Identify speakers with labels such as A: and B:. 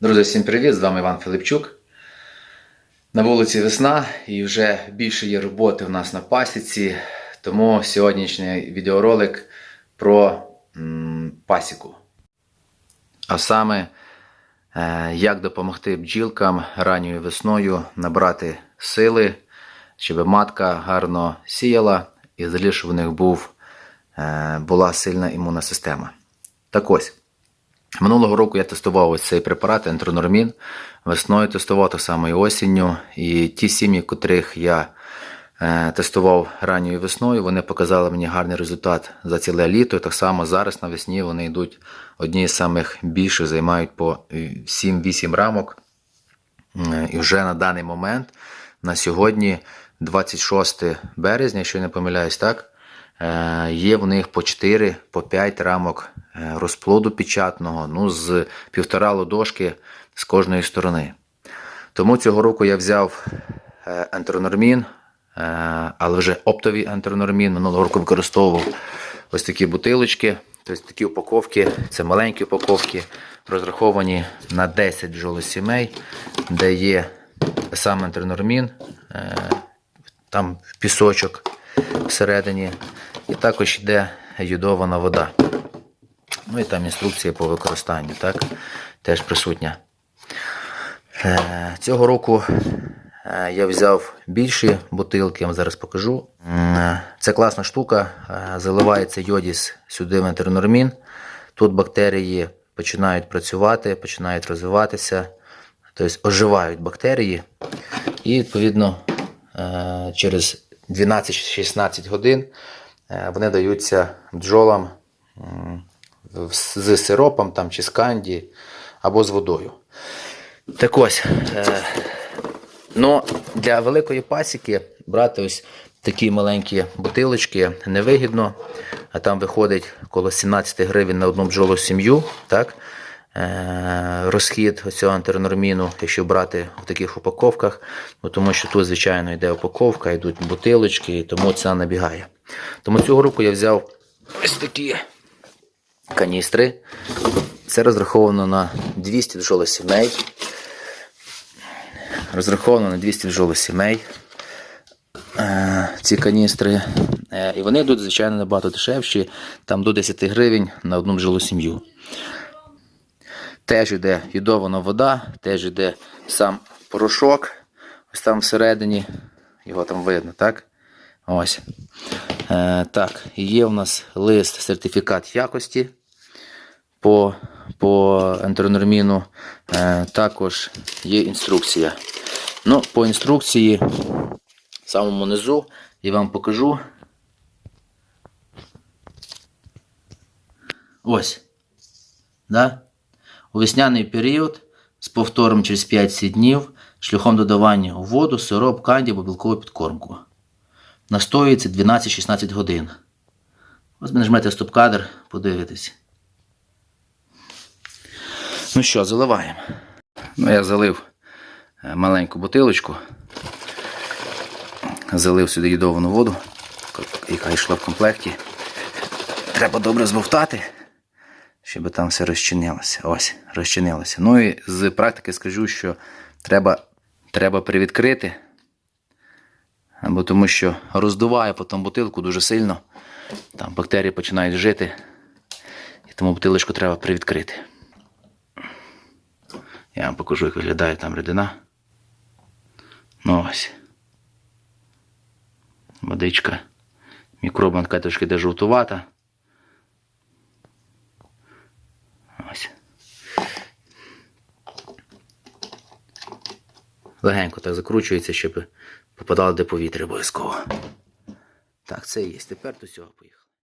A: Друзі, всім привіт! З вами Іван Филипчук. На вулиці весна і вже більше є роботи в нас на пасіці, тому сьогоднішній відеоролик про м, пасіку. А саме, е, як допомогти бджілкам ранньою весною набрати сили, щоб матка гарно сіяла і взагалі, щоб у них був, е, була сильна імунна система. Так ось. Минулого року я тестував ось цей препарат ентронормін. Весною тестував так само і осінню. І ті сім'ї, котрих я е, тестував ранньою весною, вони показали мені гарний результат за ціле літо. І так само зараз навесні вони йдуть одні з самих більших, займають по 7-8 рамок. І вже на даний момент, на сьогодні, 26 березня, якщо я не помиляюсь, так, е, є в них по 4, по 5 рамок розплоду печатного, ну, з півтора ладошки з кожної сторони. Тому цього року я взяв е, ентронормін, е, але вже оптовий ентронормін. Минулого року використовував ось такі бутилочки, тобто такі упаковки, це маленькі упаковки, розраховані на 10 бджолосімей, де є сам ентронормін, е, там пісочок всередині, і також йде йодована вода. Ну і там інструкція по використанню, так, теж присутня. Е, Цього року е, я взяв більші бутилки, я вам зараз покажу. Це класна штука. е, Заливається йодіс сюди в. Тут бактерії починають працювати, починають розвиватися, тобто оживають бактерії. І відповідно е, через 12-16 годин е, вони даються бджолам з сиропом там, чи з канді або з водою. Так ось, е, ну, для великої пасіки брати ось такі маленькі бутилочки невигідно, а там виходить коло 17 гривень на одну бджолу сім'ю. Так? Е, розхід цього антирнорміну, якщо брати в таких упаковках, бо тому що тут, звичайно, йде упаковка, йдуть бутилочки, і тому ціна набігає. Тому цього року я взяв ось такі каністри. Це розраховано на 200 бджолосімей. Розраховано на 200 бджолосімей. Е, ці каністри. Е, і вони йдуть, звичайно, набагато дешевші, там до 10 гривень на одну бджолосім'ю. Теж йде йодована вода, теж йде сам порошок. Ось там всередині, його там видно, так? Ось. Е, так, є у нас лист сертифікат якості по, по ентронорміну. Е, також є інструкція. Ну, по інструкції в самому низу я вам покажу. Ось. Да? У весняний період з повтором через 5-7 днів шляхом додавання у воду, сироп, канді або білкову підкормку. Настоюється 12-16 годин. Ось ви нажмете стоп-кадр, подивитесь. Ну що, заливаємо. Ну, я залив е, маленьку бутилочку. Залив сюди йодовану воду, яка йшла в комплекті. Треба добре збовтати, щоб там все розчинилося. Ось, розчинилося. Ну і з практики скажу, що треба, треба привідкрити, бо тому що роздуває потім бутилку дуже сильно. Там бактерії починають жити. І тому бутилочку треба привідкрити. Я вам покажу, як виглядає там рідина. Ну ось. Водичка. Мікробна така трошки де жовтувата. Ось. Легенько так закручується, щоб попадало де повітря обов'язково. Так, це і є. Тепер до цього поїхали.